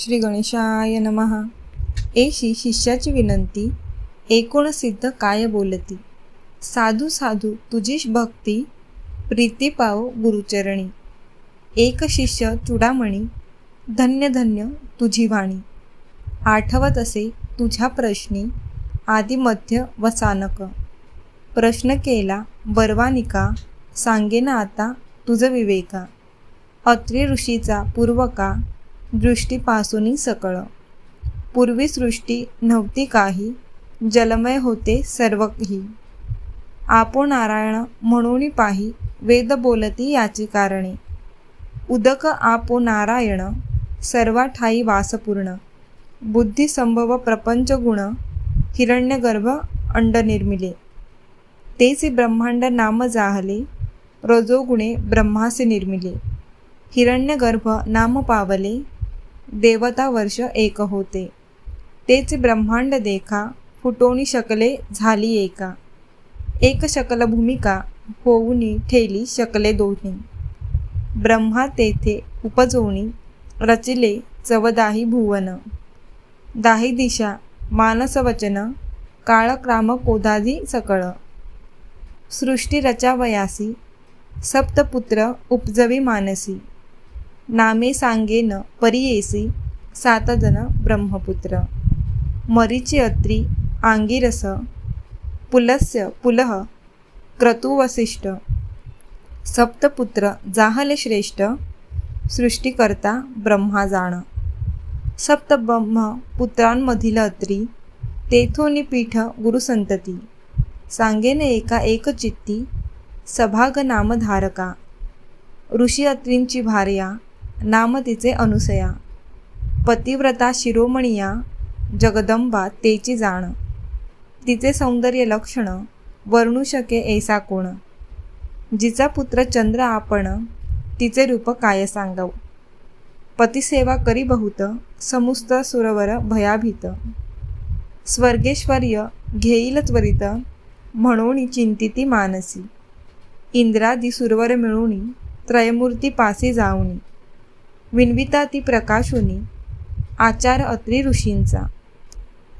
श्री गणेशाय नमहा एशी शिष्याची विनंती एकूण सिद्ध काय बोलती? साधू साधू तुझीश भक्ती प्रीती पाव गुरुचरणी. एक शिष्य चुडामणी धन्य धन्य तुझी वाणी. आठवत असे तुझ्या प्रश्नी आदी मध्य वसानक. प्रश्न केला बर्वानिका सांगेना आता तुझं विवेका. अत्रि ऋषीचा पूर्वका दृष्टीपासून सकळ. पूर्वी सृष्टी नव्हती काही जलमय होते सर्वही. आपो नारायण म्हणून पाही वेद बोलती याची कारणे उदक आपो नारायण सर्वा ठाई वासपूर्ण. बुद्धी संभव प्रपंच गुण हिरण्यगर्भ अंड निर्मिले. तेच ब्रह्मांड नाम जाहले रजोगुणे ब्रह्मासे निर्मिले. हिरण्यगर्भ नाम पावले देवता वर्ष एक होते. तेच ब्रह्मांड देखा फुटोनी शकले झाली एका. एक शकल भूमिका होऊनी ठेली शकले दोन्ही. ब्रह्मा तेथे उपजोनी रचिले चवदाही भुवन. दाही दिशा मानसवचन काळक्राम कोदादी सकळ. सृष्टी रचावयासी सप्तपुत्र उपजवी मानसी. नामे सांगेन परियेसी सातजन ब्रह्मपुत्र. मरीचे अत्री आंगिरस पुलस्य पुलह क्रतुवसिष्ठ. सप्तपुत्र जाहलश्रेष्ठ श्रेष्ठ सृष्टीकर्ता ब्रह्मा जाण. सप्तब्रह्म पुत्रांमधील अत्री तेथोनी पीठ गुरुसंतती सांगेन एका एकचित्ती सभाग नामधारका. ऋषी अत्रींची भार्या नाम तिचे अनुसया पतिव्रता शिरोमणिया जगदंबा तेची जाण. तिचे सौंदर्य लक्षण वर्णू शके ऐसा कोण. जिचा पुत्र चंद्र आपण तिचे रूप काय सांगव? पतिसेवा करी बहुत समुस्त सुरवर भयाभीत. स्वर्गेश्वर्य घेईल त्वरित म्हणून चिंतिती मानसी. इंद्रादी सुरवर मिळून त्रयमूर्ती पासी जाऊनी. विनविता ती प्रकाशुनी आचार अत्री ऋषींचा.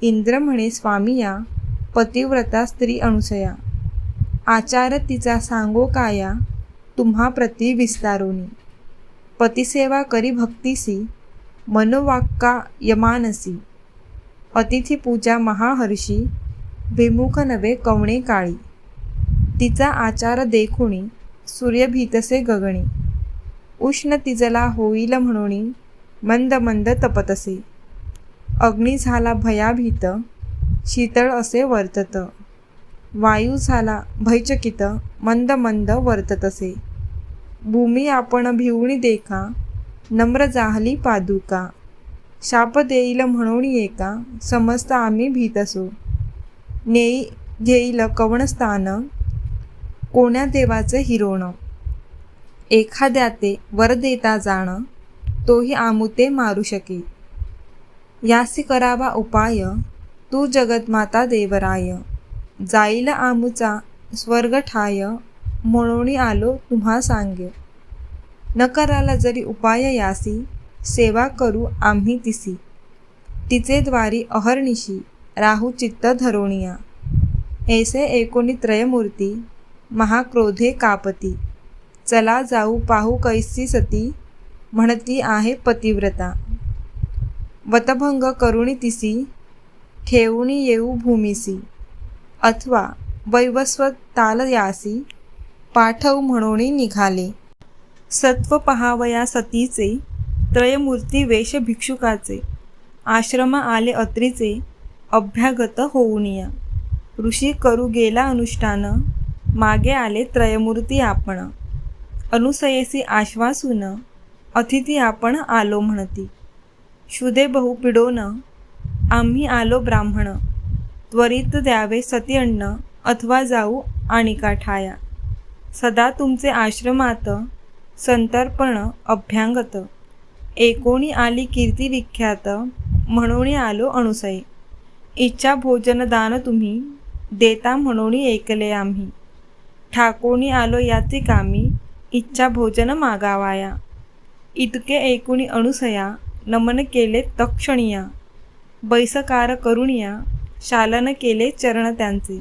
इंद्र म्हणे स्वामी या पतिव्रता स्त्री अनुसया. आचार तिचा सांगो काया तुम्हा प्रती विस्तारोनी. पतिसेवा करी भक्तीसी मनोवाक्का यमानसी. अतिथी पूजा महाहर्षी विमुख नवे कवणे काळी. तिचा आचार देखुणी सूर्यभीतसे गगणी उष्ण तिजला होईल म्हणून मंद मंद तपतसे अग्नी झाला भयाभीत शीतळ असे वर्तत. वायू झाला भयचकित मंद मंद वर्तत असे. भूमी आपण भिवणी देखा नम्र जाहली पादुका. शाप देईल म्हणून एका समस्त आम्ही भीत असो. नेई घेईल कवणस्थान कोण्या देवाचं हिरोणं. एखाद्याते वर देता जाणं तोही आमुते मारू शके यासी करावा उपाय तू जगतमाता देवराय. जाईल आमुचा स्वर्ग ठाय म्हणून आलो तुम्हा सांग्य न कराला जरी उपाय यासी सेवा करू आम्ही तिसी. तिचे द्वारी अहर्निशी राहू चित्त धरोणिया ऐसे एकोणी त्रयमूर्ती महाक्रोधे कापती. चला जाऊ पाहू कैसी सती म्हणती आहे पतिव्रता. वतभंग करुणी तिसी ठेवणी येऊ भूमिसी. अथवा वैवस्वत ताल यासी पाठव म्हणून निघाले. सत्व पहावया सतीचे त्रयमूर्ती वेश भिक्षुकाचे आश्रम आले अत्रीचे अभ्यागत होऊनिया. ऋषी करू गेला अनुष्ठान मागे आले त्रयमूर्ती आपण. अनुसयेसी आश्वासून अतिथी आपण आलो म्हणती. शुदे बहु पिडोन आम्ही आलो ब्राह्मण. त्वरित द्यावे सती अन्न अथवा जाऊ आणिका ठाया. सदा तुमचे आश्रमात संतर्पण अभ्यांगत. एकोणी आली कीर्ती विख्यात म्हणून आलो अनुसये. इच्छा भोजन दान तुम्ही देता म्हणून ऐकले आम्ही. ठाकोणी आलो याचे कामी इच्छा भोजन मागावाया. इतके ऐकुणी अणुसया नमन केले तक्षणिया बैसकार करुणिया शालन केले चरण त्यांचे.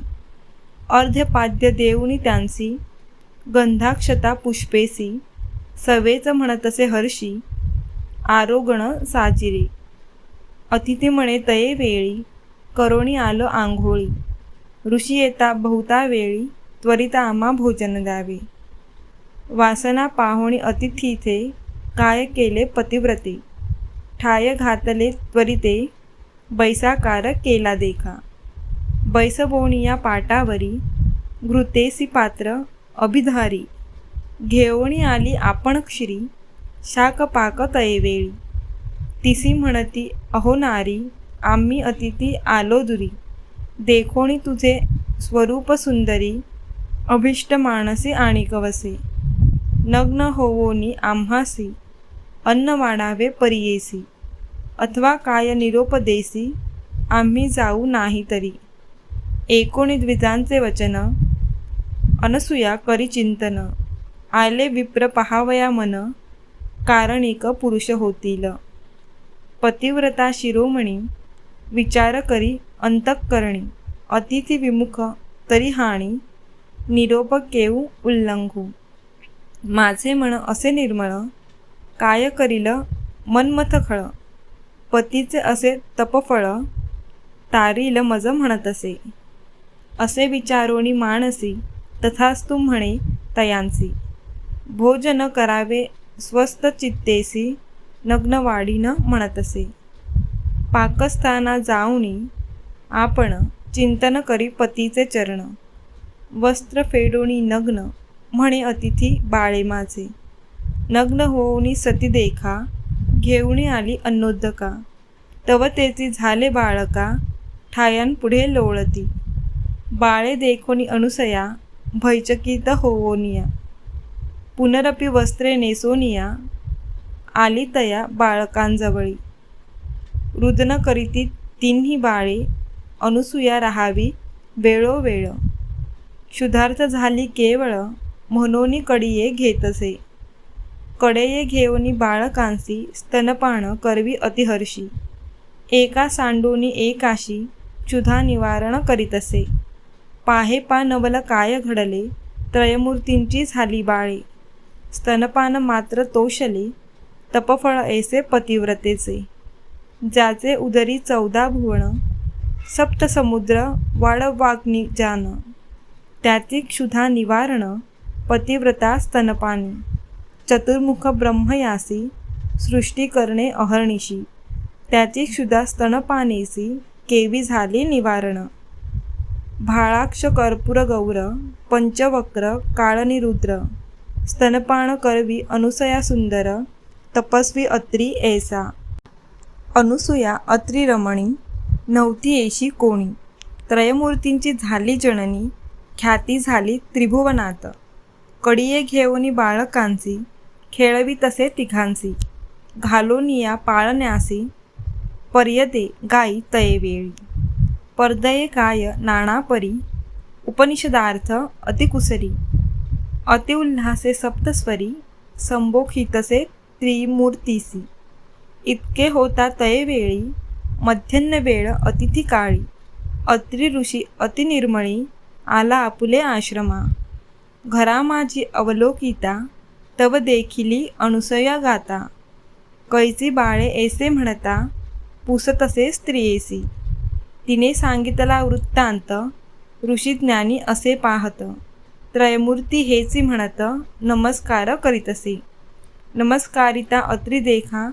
अर्ध्यपाद्य देऊनी त्यांसी गंधाक्षता पुष्पेसी सवेच म्हणतसे हर्षी आरोगण साजिरे. अतिथी म्हणे तये वेळी करोणी आलं आंघोळी. ऋषी येता बहुता वेळी त्वरित आम्हा भोजन द्यावे. वासना पाहुणी अतिथीथे काय केले पतिव्रते? ठाय घातले त्वरिते बैसाकार केला देखा. बैसबोणी या पाटावरी घृतेसी पात्र अभिधारी. घेवणी आली आपण श्री शाक पाक तयवेळी तिसी म्हणती अहो नारी आम्ही अतिथी आलो दुरी. देखोणी तुझे स्वरूप सुंदरी अभिष्ट मानसी आणि कवसे नग्न होवोनी आम्हासी अन्न वाढावे परियेसी अथवा काय निरोपदेसी आम्ही जाऊ नाही तरी. एकोणी द्विजांचे वचन अनसूया करी चिंतन आले विप्र पहावया मन कारणिक पुरुष होतील. पतिव्रता शिरोमणी विचार करी अंतकरणी अतिथी विमुख तरी हाणी निरोप केऊ उल्लंघू. माझे म्हण असे निर्मळ काय करील मनमथ खळ. पतीचे असे तपफळ तारील मज म्हणत असे असे विचारोणी मानसी तथास्तु म्हणे तयांसी. भोजन करावे स्वस्त चित्तेसी नग्नवाढीनं म्हणत असे पाकस्थाना जाऊनी आपण चिंतन करी पतीचे चरण. वस्त्र फेडोणी नग्न म्हणे अतिथी बाळे माझे. नग्न होऊनी सती देखा घेऊनी आली अन्नोदका. तव तेची झाले बाळका ठायान पुढे लोळती. बाळे देखोनी अनुसया भयचकित होवोनिया. पुनरपी वस्त्रे नेसोनिया आली तया बाळकांजवळी. रुदन करीती तिन्ही बाळे अनुसूया राहावी वेळोवेळ. क्षुधार्थ झाली केवळ म्हणून कडिये घेतसे कडेये घेऊनी बाळकांसी स्तनपान करवी अतिहर्षी. एका सांडोनी एकाशी क्षुधा निवारण करीतसे पाहे पा नवल काय घडले त्रयमूर्तींची झाली बाळे. स्तनपान मात्र तोषले तपफळ ऐसे पतिव्रतेचे. ज्याचे उदरी चौदा भुवन सप्तसमुद्र वाळवाग्नी जान त्याची क्षुधा निवारण पतिव्रता स्तनपानी। चतुर्मुख ब्रह्मयासी सृष्टी करणे अहर्निशी। त्याची क्षुधा स्तनपानेसी केवी झाली निवारण। भाळाक्ष कर्पूर गौर पंचवक्र काळनिरुद्र। स्तनपान करवी अनुसया सुंदर तपस्वी अत्री ऐसा। अनुसूया अत्री रमणी नव्हती येशी कोणी। त्रयमूर्तींची झाली जननी ख्याती झाली त्रिभुवनात कडिये घेऊनी बाळकांची खेळवी तसे तिघांसी. घालोनिया पाळण्यासी पर्यदे गाई तयेवेळी पर्दये गाय नाणापरी उपनिषदार्थ अतिकुसरी. अतिउल्हासे सप्तस्वरी संभोखितसे त्रिमूर्तीसी. इतके होता तयवेळी मध्यान्ह वेळ अतिथी काळी. अत्रि ऋषी अतिनिर्मळी आला आपुले आश्रमा. घरा माझी अवलोकिता तव देखिली अनुसया गाता. कैसी बाळे ऐसे म्हणता पुसतसे स्त्रियेसी तिने सांगितला वृत्तांत ऋषी ज्ञानी असे पाहत त्रयमूर्ती हेची म्हणत नमस्कार करीतसे. नमस्कारिता अत्री देखा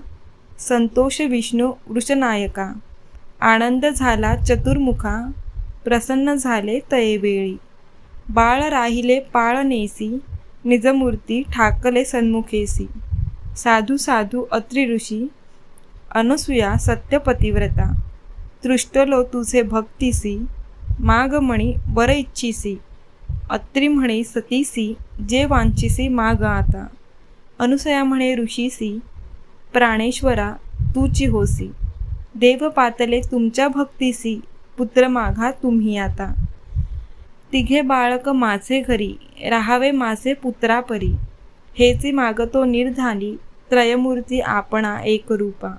संतोष विष्णू वृषनायका. आनंद झाला चतुर्मुखा प्रसन्न झाले तयेवेळी. बाळ राहिले पाळ नेसी निजमूर्ती ठाकले सन्मुखेसी. साधू साधू अत्री ऋषी अनुसूया सत्यपतिव्रता तृष्टलो तुझे भक्तीसी मागमणी बर इच्छिसी. अत्री म्हणे सतीसी जे वांचिसी माग आता. अनुसया म्हणे ऋषीसी प्राणेश्वरा तूची होसी. देव पातले तुमच्या भक्तीसी पुत्र माघा तुम्ही आता. तिघे बाळक माझे घरी राहावे माझे पुत्रापरी. हेची मागतो निर्धानी त्रयमूर्ती आपणा एकरूपा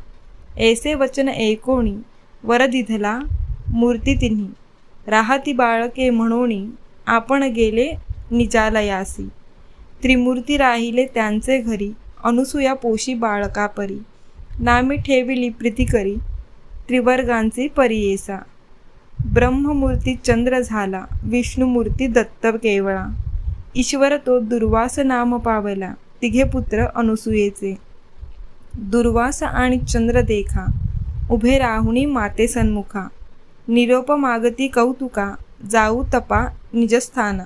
ऐसे वचन एकोणी वर दिधला मूर्ती तिन्ही. राहती बाळके म्हणोणी आपण गेले निजालयासी त्रिमूर्ती राहिले त्यांचे घरी अनुसूया पोशी बाळकापरी. नामी ठेविली प्रीती करी त्रिवर्गांची परियेसा ब्रह्ममूर्ती चंद्र झाला विष्णुमूर्ती दत्त केवळा ईश्वर तो दुर्वास नाम पावला तिघे पुत्र अनुसूयेचे. दुर्वास आणि चंद्र देखा उभे राहुणी माते सन्मुखा निरोप मागती कौतुका जाऊ तपा निजस्थाना.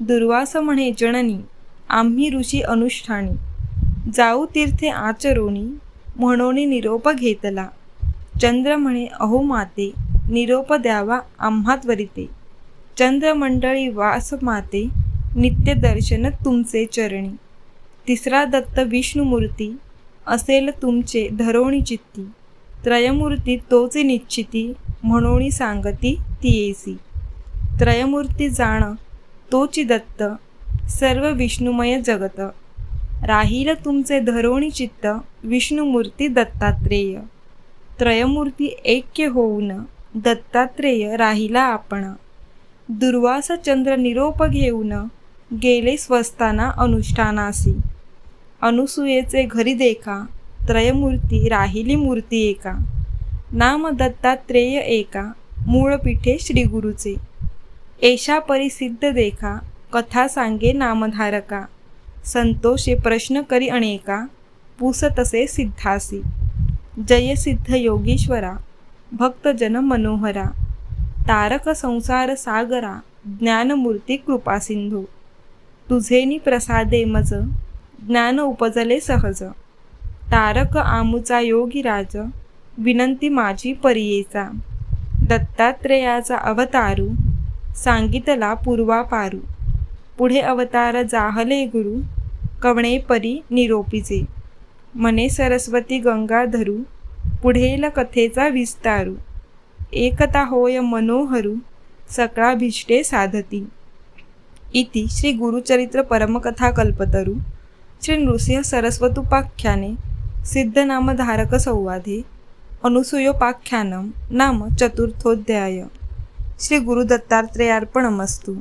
दुर्वास म्हणे जननी आम्ही ऋषी अनुष्ठानी. जाऊ तीर्थे आचरोणी म्हणोनी निरोप घेतला. चंद्र म्हणे अहो माते निरोप द्यावा आम्हा त्वरिते चंद्रमंडळी वास माते नित्य दर्शन तुमचे चरणी. तिसरा दत्त विष्णुमूर्ती असेल तुमचे धरोणी चित्ती. त्रयमूर्ती तोचे निश्चिती म्हणून सांगती तियेसी. त्रयमूर्ती जाण तोची दत्त सर्व विष्णुमय जगत. राहील तुमचे धरोणी चित्त विष्णुमूर्ती दत्तात्रेय. त्रयमूर्ती ऐक्य होऊन दत्तात्रेय राहिला आपण. दुर्वास चंद्र निरोप घेऊन गेले स्वस्ताना अनुष्ठानासी. अनुसूयेचे घरी देखा त्रयमूर्ती राहिली मूर्ती एका. नाम दत्तात्रेय एका मूळपीठे श्रीगुरुचे एशा परिसिद्ध देखा कथा सांगे नामधारका. संतोषे प्रश्न करी अनेका पुस तसे सिद्धासी. जय सिद्ध योगीश्वरा. भक्तजन मनोहरा तारक संसार सागरा ज्ञानमूर्ती कृपासिंधू तुझेनी प्रसादे मज ज्ञान उपजले सहज. तारक आमुचा योगीराज विनंती माझी परियेचा. दत्तात्रेयाचा अवतारू सांगितला पूर्वापारू पुढे अवतार जाहले गुरु कवणे परी निरोपीचे मने सरस्वती गंगाधरू पुढेल कथेचा विस्तारू. एकता होय मनोहरू सकळाभिष्टे साधती. इति श्री गुरुचरित्र परमकथा कल्पतरू. श्री नृसिंह सरस्वतुपाख्याने सिद्धनामधारक संवादे. अनुसूयोपाख्यानं नाम चतुर्थोऽध्याय श्री गुरुदत्तात्रेयार्पणमस्तु.